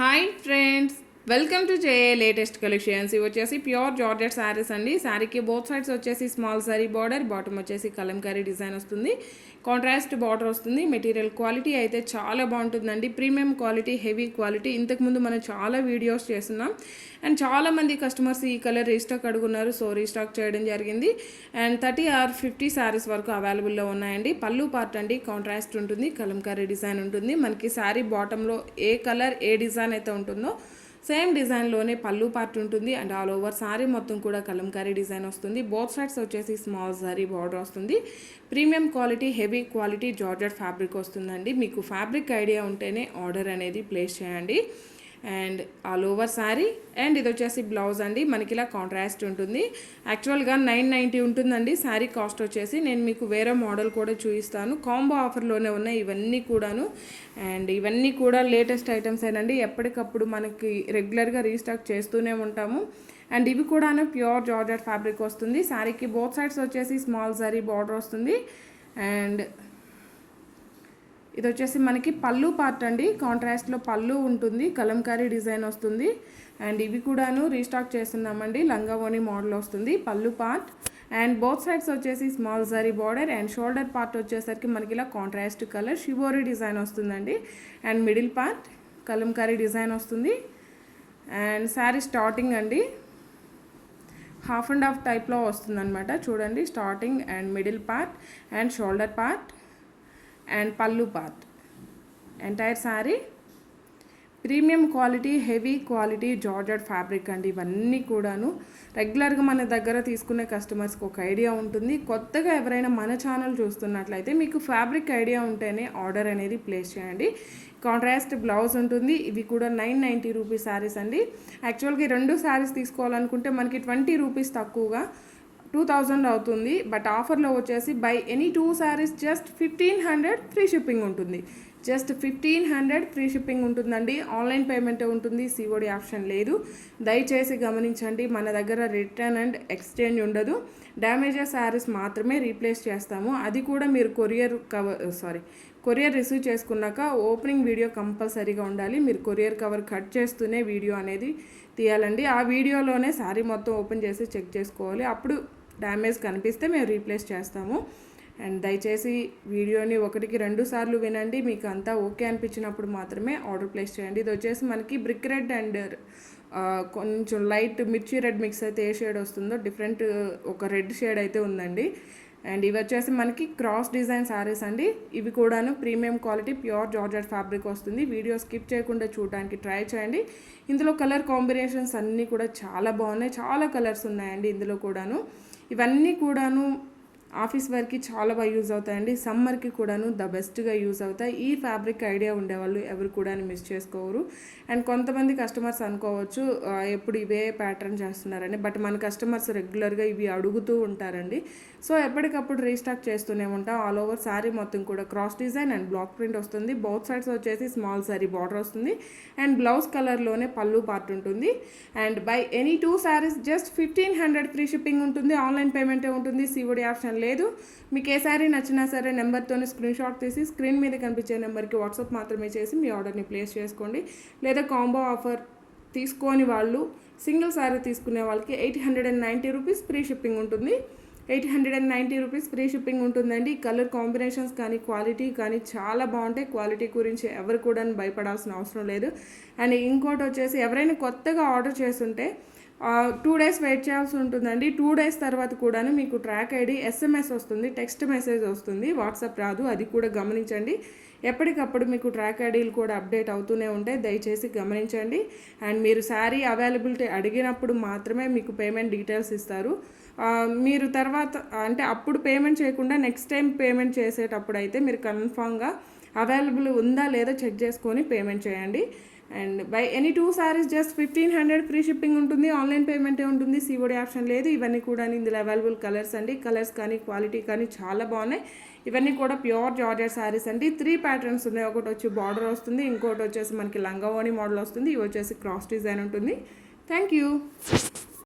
Hi friends, welcome to the latest collections ఇవి వచ్చేసి pure georgette saris అండి. శారీకి బోత్ సైడ్స్ వచ్చేసి స్మాల్ సారీ బార్డర్ బాటమ్ వచ్చేసి కలంకారీ డిజైన్ వస్తుంది. కాంట్రాస్ట్ బార్డర్ వస్తుంది. మెటీరియల్ క్వాలిటీ అయితే చాలా బాగుంటుందండి. ప్రీమియం క్వాలిటీ హెవీ క్వాలిటీ ఇంతకుముందు మనం చాలా వీడియోస్ చేస్తున్నాం. అండ్ చాలామంది కస్టమర్స్ ఈ కలర్ రీస్టాక్ అడుగున్నారు. సో రీస్టాక్ చేయడం జరిగింది. And thirty or fifty saris వరకు అవైలబుల్లో ఉన్నాయండి. పళ్ళు పార్ట్ అండి. కాంట్రాస్ట్ ఉంటుంది. కలంకారీ డిజైన్ ఉంటుంది. మనకి శారీ బాటంలో ఏ కలర్ ఏ డిజైన్ అయితే ఉంటుందో సేమ్ డిజైన్లోనే పళ్ళు పార్ట్ ఉంటుంది అండ్ ఆల్ ఓవర్ సారీ మొత్తం కూడా కలంకారీ డిజైన్ వస్తుంది. బోత్ సైడ్స్ వచ్చేసి స్మాల్ సారీ బార్డర్ వస్తుంది. Premium quality heavy quality georgette fabric వస్తుందండి. మీకు ఫ్యాబ్రిక్ ఐడియా ఉంటేనే ఆర్డర్ అనేది ప్లేస్ చేయండి. And all over sari. And ఇది వచ్చేసి బ్లౌజ్ అండి. మనకి ఇలా కాంట్రాస్ట్ ఉంటుంది. యాక్చువల్గా నైన్ నైంటీ ఉంటుందండి. శారీ కాస్ట్ వచ్చేసి నేను మీకు వేరే మోడల్ కూడా చూపిస్తాను. కాంబో ఆఫర్లోనే ఉన్నాయి ఇవన్నీ కూడాను. అండ్ ఇవన్నీ కూడా లేటెస్ట్ ఐటమ్స్ ఏనండి. ఎప్పటికప్పుడు మనకి రెగ్యులర్గా రీస్టాక్ చేస్తూనే ఉంటాము. అండ్ ఇవి కూడాను ప్యూర్ జార్జెట్ ఫ్యాబ్రిక్ వస్తుంది. శారీకి బోత్ సైడ్స్ వచ్చేసి స్మాల్ సారీ బార్డర్ వస్తుంది. అండ్ ఇది వచ్చేసి మనకి పళ్ళు పార్ట్ అండి. కాంట్రాస్ట్లో పళ్ళు ఉంటుంది కలంకారీ డిజైన్ వస్తుంది. అండ్ ఇవి కూడాను రీస్టాక్ చేస్తున్నామండి. లంగావోని మోడల్ వస్తుంది పళ్ళు పార్ట్ అండ్ బోత్ సైడ్స్ వచ్చేసి small zari border and shoulder part వచ్చేసరికి మనకి ఇలా కాంట్రాస్ట్ కలర్ షివోరీ డిజైన్ వస్తుందండి. And middle part kalamkari design వస్తుంది. అండ్ శారీ స్టార్టింగ్ అండి. హాఫ్ అండ్ హాఫ్ టైప్లో వస్తుందన్నమాట. చూడండి starting and middle part and shoulder part and పళ్ళు part entire sari premium quality heavy quality georgette fabric అండి. ఇవన్నీ కూడాను రెగ్యులర్గా మన దగ్గర తీసుకునే కస్టమర్స్కి ఒక ఐడియా ఉంటుంది. కొత్తగా ఎవరైనా మన ఛానల్ చూస్తున్నట్లయితే మీకు ఫ్యాబ్రిక్ ఐడియా ఉంటేనే ఆర్డర్ అనేది ప్లేస్ చేయండి. కాంట్రాస్ట్ బ్లౌజ్ ఉంటుంది. ఇవి కూడా నైన్ నైంటీ రూపీస్ శారీస్ అండి. యాక్చువల్గా రెండు శారీస్ తీసుకోవాలనుకుంటే మనకి ట్వంటీ రూపీస్ తక్కువగా టూ థౌజండ్ అవుతుంది బట్ ఆఫర్లో వచ్చేసి buy any two saris just fifteen hundred free shipping ఉంటుంది. Just fifteen hundred free shipping ఉంటుందండి. ఆన్లైన్ పేమెంట్ ఉంటుంది సిఓడి ఆప్షన్ లేదు. దయచేసి గమనించండి మన దగ్గర రిటర్న్ అండ్ ఎక్స్చేంజ్ ఉండదు. డ్యామేజెస్ శారీస్ మాత్రమే రీప్లేస్ చేస్తాము. అది కూడా మీరు courier cover sorry courier receive చేసుకున్నాక ఓపెనింగ్ వీడియో కంపల్సరీగా ఉండాలి. మీరు కొరియర్ కవర్ కట్ చేస్తూనే వీడియో అనేది తీయాలండి. ఆ వీడియోలోనే శారీ మొత్తం ఓపెన్ చేసి చెక్ చేసుకోవాలి. అప్పుడు డ్యామేజ్ కనిపిస్తే మేము రీప్లేస్ చేస్తాము. అండ్ దయచేసి వీడియోని ఒకటికి రెండు సార్లు వినండి. మీకు అంతా ఓకే అనిపించినప్పుడు మాత్రమే ఆర్డర్ ప్లేస్ చేయండి. ఇది వచ్చేసి మనకి బ్రిక్ రెడ్ అండ్ కొంచెం లైట్ మిర్చి రెడ్ మిక్స్ అయితే ఏ షేడ్ వస్తుందో డిఫరెంట్ ఒక రెడ్ షేడ్ అయితే ఉందండి. అండ్ ఇవి వచ్చేసి మనకి క్రాస్ డిజైన్ శారీస్ అండి. ఇవి కూడాను premium quality pure georgette fabric వస్తుంది. వీడియో స్కిప్ చేయకుండా చూడడానికి ట్రై చేయండి. ఇందులో కలర్ కాంబినేషన్స్ అన్నీ కూడా చాలా బాగున్నాయి. చాలా కలర్స్ ఉన్నాయండి ఇందులో కూడాను. ఇవన్నీ కూడాను ఆఫీస్ వర్క్కి చాలా బాగా యూజ్ అవుతాయండి. సమ్మర్కి కూడాను ద బెస్ట్గా యూజ్ అవుతాయి. ఈ ఫ్యాబ్రిక్ ఐడియా ఉండేవాళ్ళు ఎవరు కూడా మిస్ చేసుకోరు. అండ్ కొంతమంది కస్టమర్స్ అనుకోవచ్చు ఎప్పుడు ఇవే ప్యాటర్న్ చేస్తున్నారని. బట్ మన కస్టమర్స్ రెగ్యులర్గా ఇవి అడుగుతూ ఉంటారండి. సో ఎప్పటికప్పుడు రీస్టాక్ చేస్తూనే ఉంటాం. ఆల్ ఓవర్ శారీ మొత్తం కూడా cross design and block print వస్తుంది. బౌత్ సైడ్స్ వచ్చేసి స్మాల్ శారీ బార్డర్ వస్తుంది. అండ్ బ్లౌజ్ కలర్లోనే పళ్ళు పార్ట్ ఉంటుంది. And buy any two saris just fifteen hundred free shipping ఉంటుంది. ఆన్లైన్ పేమెంటే ఉంటుంది. సిఓడి ఆప్షన్ లేదు. మీకు ఏ శారీ నచ్చినా సరే నెంబర్తోనే స్క్రీన్ షాట్ తీసి స్క్రీన్ మీద కనిపించే నెంబర్కి వాట్సాప్ మాత్రమే చేసి మీ ఆర్డర్ని ప్లేస్ చేసుకోండి. లేదా కాంబో ఆఫర్ తీసుకోని వాళ్ళు సింగిల్ శారీ తీసుకునే వాళ్ళకి eight hundred and ninety rupees free shipping ఉంటుంది. Eight hundred and ninety rupees free shipping ఉంటుందండి. కలర్ కాంబినేషన్స్ కానీ క్వాలిటీ కానీ చాలా బాగుంటాయి. క్వాలిటీ గురించి ఎవరు కూడా భయపడాల్సిన అవసరం లేదు. అండ్ ఇంకోటి వచ్చేసి ఎవరైనా కొత్తగా ఆర్డర్ చేస్తుంటే టూ డేస్ వెయిట్ చేయాల్సి ఉంటుందండి. టూ డేస్ తర్వాత కూడాను మీకు ట్రాక్ ఐడి ఎస్ఎంఎస్ వస్తుంది టెక్స్ట్ మెసేజ్ వస్తుంది వాట్సాప్ రాదు అది కూడా గమనించండి. ఎప్పటికప్పుడు మీకు ట్రాక్ ఐడీలు కూడా అప్డేట్ అవుతూనే ఉంటాయి. దయచేసి గమనించండి. అండ్ మీరు శారీ అవైలబిలిటీ అడిగినప్పుడు మాత్రమే మీకు పేమెంట్ డీటెయిల్స్ ఇస్తారు. మీరు తర్వాత అంటే అప్పుడు పేమెంట్ చేయకుండా నెక్స్ట్ టైం పేమెంట్ చేసేటప్పుడు అయితే మీరు కన్ఫామ్గా అవైలబుల్ ఉందా లేదా చెక్ చేసుకొని పేమెంట్ చేయండి. And buy any two saris just fifteen hundred free shipping ఉంటుంది ఆన్లైన్ పేమెంటే ఉంటుంది సీఓడి ఆప్షన్ లేదు. ఇవన్నీ కూడా ఇందులో అవైలబుల్ కలర్స్ అండి. కలర్స్ కానీ క్వాలిటీ కానీ చాలా బాగున్నాయి. ఇవన్నీ కూడా ప్యూర్ జార్జెట్ శారీస్ అండి. త్రీ ప్యాటర్న్స్ ఉన్నాయి. ఒకటి వచ్చి బార్డర్ వస్తుంది ఇంకోటి వచ్చేసి మనకి లంగావోని మోడల్ వస్తుంది ఇవి వచ్చేసి క్రాస్ డిజైన్ ఉంటుంది. Thank you